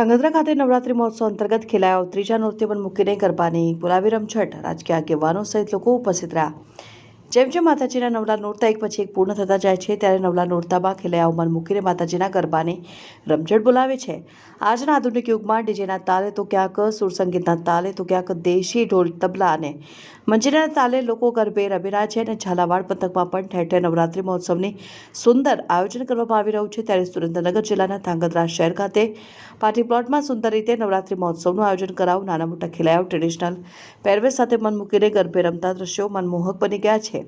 ધાંગધ્રા ખાતે નવરાત્રી મહોત્સવ અંતર્ગત ખેલાયો ત્રીજા નૃત્ય પણ મૂકીને ગરબાની બોલાવી રમઝટ રાજકીય આગેવાનો સહિત લોકો ઉપસ્થિત રહ્યા. જેમ જેમ માતાજીના નવલા નોરતા એક પછી એક પૂર્ણ થતા જાય છે, ત્યારે નવલા નોરતામાં ખેલૈયાઓ મન મૂકીને માતાજીના ગરબાની રમઝટ બોલાવે છે. આજના આધુનિક યુગમાં ડીજેના તાલે તો ક્યાંક સુરસંગીતના તાલે તો ક્યાંક દેશી ઢોલ તબલા અને મંજીરાના તાલે લોકો ગરબે રમી રહ્યા છે અને ઝાલાવાડ પંથકમાં પણ ઠેર ઠેર નવરાત્રી મહોત્સવની સુંદર આયોજન કરવામાં આવી રહ્યું છે. ત્યારે સુરેન્દ્રનગર જિલ્લાના ધાંગધ્રા શહેર ખાતે પાર્ટી પ્લોટમાં સુંદર રીતે નવરાત્રી મહોત્સવનું આયોજન કરાવું નાના મોટા ખેલાયો ટ્રેડિશનલ પહેરવેશ સાથે મન મૂકીને ગરબે રમતા દ્રશ્યો મનમોહક બની ગયા છે.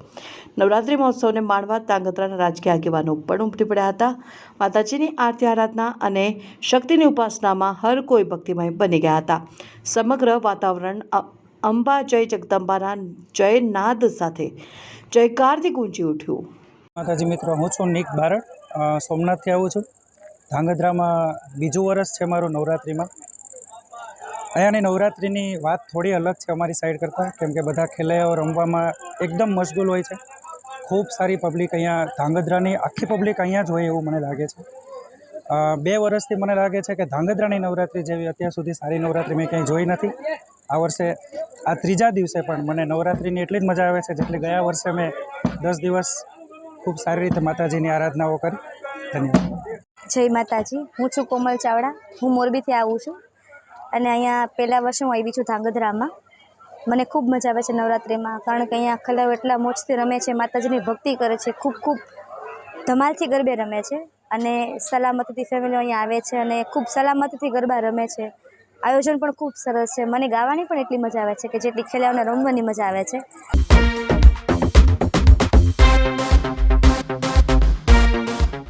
નવરાત્રી મહોત્સવને માણવા તાંગત્રાના રાજકીય આગેવાનો પણ ઉમટી પડ્યા હતા. માતાજીની આરતી, આરાધના અને શક્તિની ઉપાસનામાં હર કોઈ ભક્તિમય બની ગયા હતા. સમગ્ર વાતાવરણ અંબા, જય જગદંબાના જય નાદ સાથે જયકારથી ગુંજી ઉઠ્યું. માતાજી મિત્રો, હું છું નિક બારડ. સોમનાથથી આવું છું. ધાંગધ્રામાં બીજું વર્ષ છે મારું નવરાત્રિમાં. અહીંયાની નવરાત્રિની વાત થોડી અલગ છે અમારી સાઈડ કરતાં, કેમ કે બધા ખેલૈયાઓ રમવામાં એકદમ મશગુલ હોય છે. ખૂબ સારી પબ્લિક અહીંયા, ધાંગધ્રાની આખી પબ્લિક અહીંયા જ હોય એવું મને લાગે છે. બે વર્ષથી મને લાગે છે કે ધાંગધ્રાની નવરાત્રિ જેવી અત્યાર સુધી સારી નવરાત્રિ મેં ક્યાંય જોઈ નથી. આ વર્ષે, આ ત્રીજા દિવસે પણ મને નવરાત્રિની એટલી જ મજા આવે છે જેટલી ગયા વર્ષે મેં દસ દિવસ ખૂબ સારી રીતે માતાજીની આરાધનાઓ કરી. ધન્યવાદ. જય માતાજી. હું છું કોમલ ચાવડા. હું મોરબીથી આવું છું. અને અહીંયા પહેલાં વર્ષે હું આવી છું ધાંગધ્રામાં. મને ખૂબ મજા આવે છે નવરાત્રિમાં, કારણ કે અહીંયા ખલાવ એટલા મોજથી રમે છે, માતાજીની ભક્તિ કરે છે, ખૂબ ખૂબ ધમાલથી ગરબે રમે છે અને સલામતીથી ફેમિલીઓ અહીંયા આવે છે અને ખૂબ સલામતીથી ગરબા રમે છે. આયોજન પણ ખૂબ સરસ છે. મને ગાવાની પણ એટલી મજા આવે છે કે જેટલી ખેલાવને રમવાની મજા આવે છે.